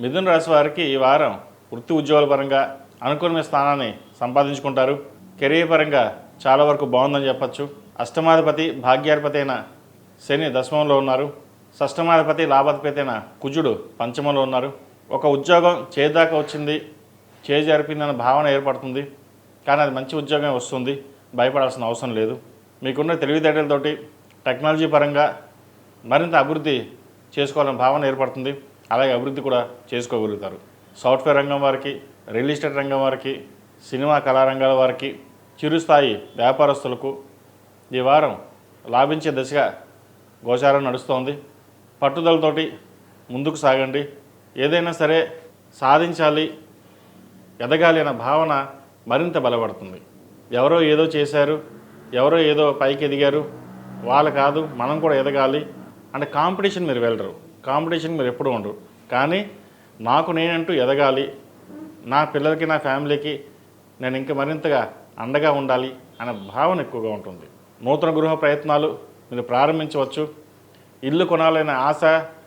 మిథున రాశి వారికి ఈ వారం వృత్తి ఉద్యోగాల పరంగా అనుకూలమైన స్థానాన్ని సంపాదించుకుంటారు. కెరీర్ పరంగా చాలా వరకు బాగుందని చెప్పచ్చు. అష్టమాధిపతి భాగ్యాధిపతి అయిన శని దశమంలో ఉన్నారు. షష్టమాధిపతి లాభాధిపతి అయిన కుజుడు పంచమంలో ఉన్నారు. ఒక ఉద్యోగం చేదాకా వచ్చింది చేజరిపిందన్న భావన ఏర్పడుతుంది. కానీ అది మంచి ఉద్యోగం వస్తుంది. భయపడాల్సిన అవసరం లేదు. మీకున్న తెలివితేటలతోటి టెక్నాలజీ పరంగా మరింత అభివృద్ధి చేసుకోవాలనే భావన ఏర్పడుతుంది. అలాగే అభివృద్ధి కూడా చేసుకోగలుగుతారు. సాఫ్ట్వేర్ రంగం వారికి రియల్ ఎస్టేట్ రంగం వారికి సినిమా కళారంగాల వారికి చిరుస్థాయి వ్యాపారస్తులకు ఈ వారం లాభించే దిశగా గోచారం నడుస్తోంది. పట్టుదలతోటి ముందుకు సాగండి. ఏదైనా సరే సాధించాలి ఎదగాలి అన్న భావన మరింత బలపడుతుంది. ఎవరో ఏదో చేశారు ఎవరో ఏదో పైకి ఎదిగారు వాళ్ళు కాదు మనం కూడా ఎదగాలి. అంటే కాంపిటీషన్ మీరు వెళ్ళరు. కాంపిటీషన్ మీరు ఎప్పుడు ఉండరు. కానీ నాకు నేనంటూ ఎదగాలి. నా పిల్లలకి నా ఫ్యామిలీకి నేను ఇంకా మరింతగా అండగా ఉండాలి అనే భావన ఎక్కువగా ఉంటుంది. నూతన గృహ ప్రయత్నాలు మీరు ప్రారంభించవచ్చు. ఇల్లు కొనాలనే ఆశ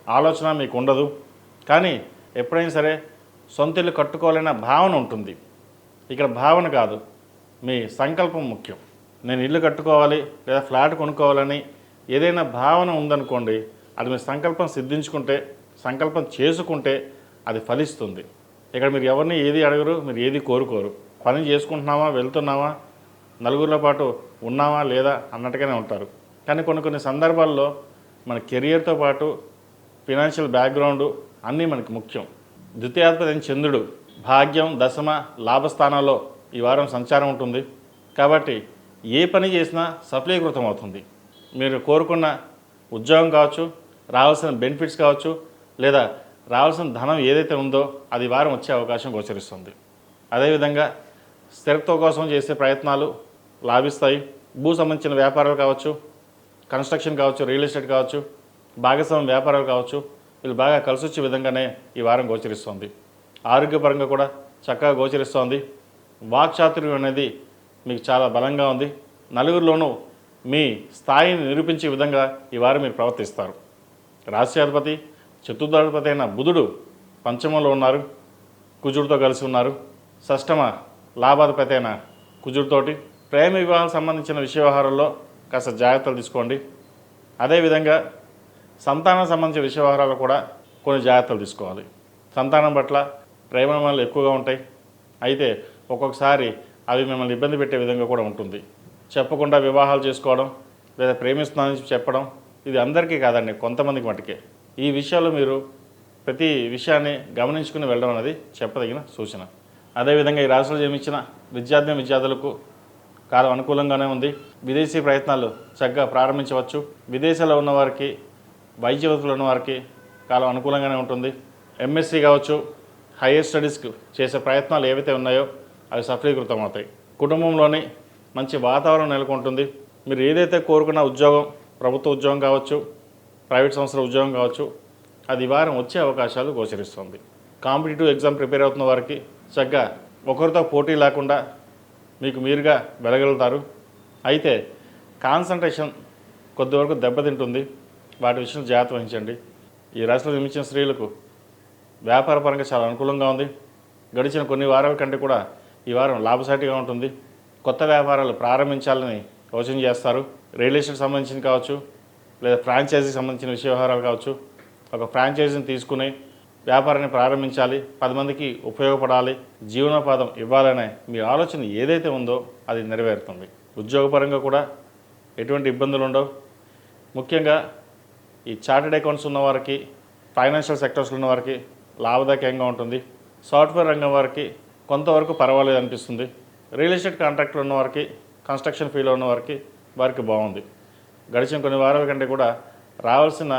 ఆలోచన మీకు ఉండదు. కానీ ఎప్పుడైనా సరే సొంత ఇల్లు కట్టుకోవాలనే భావన ఉంటుంది. ఇక్కడ భావన కాదు మీ సంకల్పం ముఖ్యం. నేను ఇల్లు కట్టుకోవాలి లేదా ఫ్లాట్ కొనుక్కోవాలని ఏదైనా భావన ఉందనుకోండి అది మీ సంకల్పం సిద్ధించుకుంటే సంకల్పం చేసుకుంటే అది ఫలిస్తుంది. ఇక్కడ మీరు ఎవరిని ఏది అడగరు మీరు ఏది కోరుకోరు. పని చేసుకుంటున్నామా వెళ్తున్నామా నలుగురిలో పాటు ఉన్నామా లేదా అన్నట్టుగానే ఉంటారు. కానీ కొన్ని కొన్ని సందర్భాల్లో మన కెరియర్తో పాటు ఫినాన్షియల్ బ్యాక్గ్రౌండ్ అన్నీ మనకి ముఖ్యం. ద్వితీయాధిపతి అయిన చంద్రుడు భాగ్యం దశమ లాభస్థానాల్లో ఈ వారం సంచారం ఉంటుంది. కాబట్టి ఏ పని చేసినా సఫలీకృతం అవుతుంది మీరు కోరుకున్న ఉద్యోగం కావచ్చు రావాల్సిన బెనిఫిట్స్ కావచ్చు లేదా రావాల్సిన ధనం ఏదైతే ఉందో అది వారం వచ్చే అవకాశం గోచరిస్తుంది. అదేవిధంగా స్థిరత్వం కోసం చేసే ప్రయత్నాలు లాభిస్తాయి. భూ సంబంధించిన వ్యాపారాలు కావచ్చు కన్స్ట్రక్షన్ కావచ్చు రియల్ ఎస్టేట్ కావచ్చు భాగస్వామ్య వ్యాపారాలు కావచ్చు వీళ్ళు బాగా కలిసి వచ్చే విధంగానే ఈ వారం గోచరిస్తుంది. ఆరోగ్యపరంగా కూడా చక్కగా గోచరిస్తోంది. వాక్చాతుర్యం అనేది మీకు చాలా బలంగా ఉంది. నలుగురిలోనూ మీ స్థాయిని నిరూపించే విధంగా ఈ వారం మీరు ప్రవర్తిస్తారు. రాష్ట్రాధిపతి చతుర్థాధిపతి అయిన బుధుడు పంచమంలో ఉన్నారు. కుజుడితో కలిసి ఉన్నారు. షష్టమ లాభాధిపతి అయిన కుజుడితోటి ప్రేమ వివాహం సంబంధించిన విషయ కాస్త జాగ్రత్తలు తీసుకోండి. అదేవిధంగా సంతానం సంబంధించిన విషయ వ్యవహారాలు కూడా కొన్ని జాగ్రత్తలు తీసుకోవాలి. సంతానం పట్ల ప్రేమలు ఎక్కువగా ఉంటాయి. అయితే ఒక్కొక్కసారి అవి మిమ్మల్ని ఇబ్బంది పెట్టే విధంగా కూడా ఉంటుంది. చెప్పకుండా వివాహాలు చేసుకోవడం లేదా ప్రేమిస్తున్నానని చెప్పడం ఇది అందరికీ కాదండి కొంతమందికి మటుకే. ఈ విషయాలు మీరు ప్రతి విషయాన్ని గమనించుకుని వెళ్ళడం అనేది చెప్పదగిన సూచన. అదేవిధంగా ఈ రాశిలో జన్మించిన విద్యార్థి విద్యార్థులకు కాలం అనుకూలంగానే ఉంది. విదేశీ ప్రయత్నాలు చక్కగా ప్రారంభించవచ్చు. విదేశాల్లో ఉన్నవారికి వైద్య వృత్తులు ఉన్నవారికి కాలం అనుకూలంగానే ఉంటుంది. ఎంఎస్సి కావచ్చు హైయర్ స్టడీస్కి చేసే ప్రయత్నాలు ఏవైతే ఉన్నాయో అవి సఫలీకృతం అవుతాయి కుటుంబంలోని మంచి వాతావరణం నెలకొంటుంది. మీరు ఏదైతే కోరుకున్న ఉద్యోగం ప్రభుత్వ ఉద్యోగం కావచ్చు ప్రైవేట్ సంస్థల ఉద్యోగం కావచ్చు అది వారం వచ్చే అవకాశాలు గోచరిస్తుంది. కాంపిటేటివ్ ఎగ్జామ్ ప్రిపేర్ అవుతున్న వారికి చక్కగా ఒకరితో పోటీ లేకుండా మీకు మీరుగా వెలగలుగుతారు అయితే కాన్సన్ట్రేషన్ కొద్ది వరకు దెబ్బతింటుంది. వాటి విషయంలో జాగ్రత్త వహించండి. ఈ రాశిలో నిర్మించిన స్త్రీలకు వ్యాపార పరంగా చాలా అనుకూలంగా ఉంది. గడిచిన కొన్ని వారాల కంటే కూడా ఈ వారం లాభసాటిగా ఉంటుంది. కొత్త వ్యాపారాలు ప్రారంభించాలని యోచన చేస్తారు. రియల్ ఎస్టేట్ సంబంధించిన కావచ్చు లేదా ఫ్రాంచైజీకి సంబంధించిన విషయ వ్యవహారాలు కావచ్చు ఒక ఫ్రాంచైజీని తీసుకుని వ్యాపారాన్ని ప్రారంభించాలి పది మందికి ఉపయోగపడాలి జీవనోపాధం ఇవ్వాలనే మీ ఆలోచన ఏదైతే ఉందో అది నెరవేరుతుంది. ఉద్యోగపరంగా కూడా ఎటువంటి ఇబ్బందులు ఉండవు. ముఖ్యంగా ఈ చార్టెడ్ అకౌంట్స్ ఉన్న వారికి ఫైనాన్షియల్ సెక్టర్స్లో ఉన్న వారికి లాభదాయకంగా ఉంటుంది. సాఫ్ట్వేర్ రంగం వారికి కొంతవరకు పర్వాలేదు అనిపిస్తుంది. రియల్ ఎస్టేట్ కాంట్రాక్టర్ ఉన్న వారికి కన్స్ట్రక్షన్ ఫీల్డ్లో ఉన్న వారికి వారికి బాగుంది. గడిచిన కొన్ని వారాల కంటే కూడా రావాల్సిన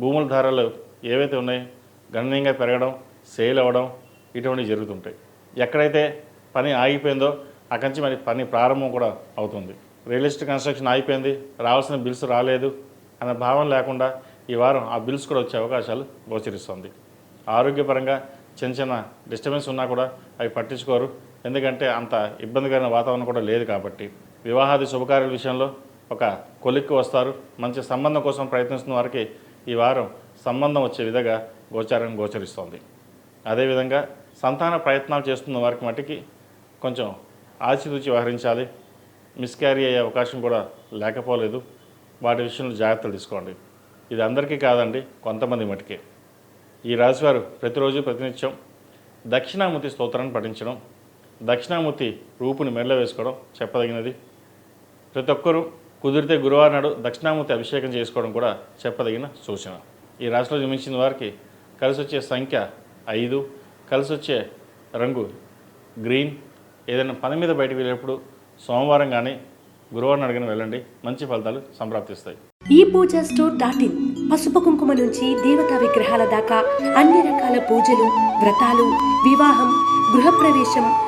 భూముల ధరలు ఏవైతే ఉన్నాయో గణనీయంగా పెరగడం సేల్ అవ్వడం ఇటువంటివి జరుగుతుంటాయి. ఎక్కడైతే పని ఆగిపోయిందో అక్కడి నుంచి మరి పని ప్రారంభం కూడా అవుతుంది. రియల్ ఎస్టేట్ కన్స్ట్రక్షన్ ఆగిపోయింది రావాల్సిన బిల్స్ రాలేదు అనే భావం లేకుండా ఈ వారం ఆ బిల్స్ కూడా వచ్చే అవకాశాలు గోచరిస్తుంది. ఆరోగ్యపరంగా చిన్న చిన్న డిస్టర్బెన్స్ ఉన్నా కూడా అవి పట్టించుకోరు. ఎందుకంటే అంత ఇబ్బందికరమైన వాతావరణం కూడా లేదు కాబట్టి. వివాహాది శుభకార్యాల విషయంలో ఒక కొలిక్కి వస్తారు. మంచి సంబంధం కోసం ప్రయత్నిస్తున్న వారికి ఈ వారం సంబంధం వచ్చే విధంగా గోచారం గోచరిస్తోంది. అదేవిధంగా సంతాన ప్రయత్నాలు చేస్తున్న వారికి మట్టికి కొంచెం ఆచితూచి వ్యవహరించాలి. మిస్క్యారీ అయ్యే అవకాశం కూడా లేకపోలేదు. వాటి విషయంలో జాగ్రత్తలు తీసుకోండి. ఇది అందరికీ కాదండి కొంతమంది మటుకే ఈ రాశివారు ప్రతిరోజు ప్రతినిత్యం దక్షిణామూర్తి స్తోత్రాన్ని పఠించడం దక్షిణామూర్తి రూపుని మెడలో వేసుకోవడం చెప్పదగినది. ప్రతి ఒక్కరూ కుదిరితే గురువారం నాడు దక్షిణామూర్తి అభిషేకం చేసుకోవడం కూడా చెప్పదగిన సూచన. ఈ రాశిలో జన్మించిన వారికి కలిసి వచ్చే సంఖ్య ఐదు కలిసి వచ్చే రంగు గ్రీన్. ఏదైనా పని మీద బయటకు వెళ్ళేటప్పుడు సోమవారం కానీ గురువారం అడిగిన వెళ్ళండి. మంచి ఫలితాలు సంప్రాప్తిస్తాయి. ఈ పూజా స్టోర్ డాట్ ఇన్ పసుపు కుంకుమ నుంచి దేవతా విగ్రహాల దాకా అన్ని రకాల పూజలు వ్రతాలు వివాహం గృహప్రవేశం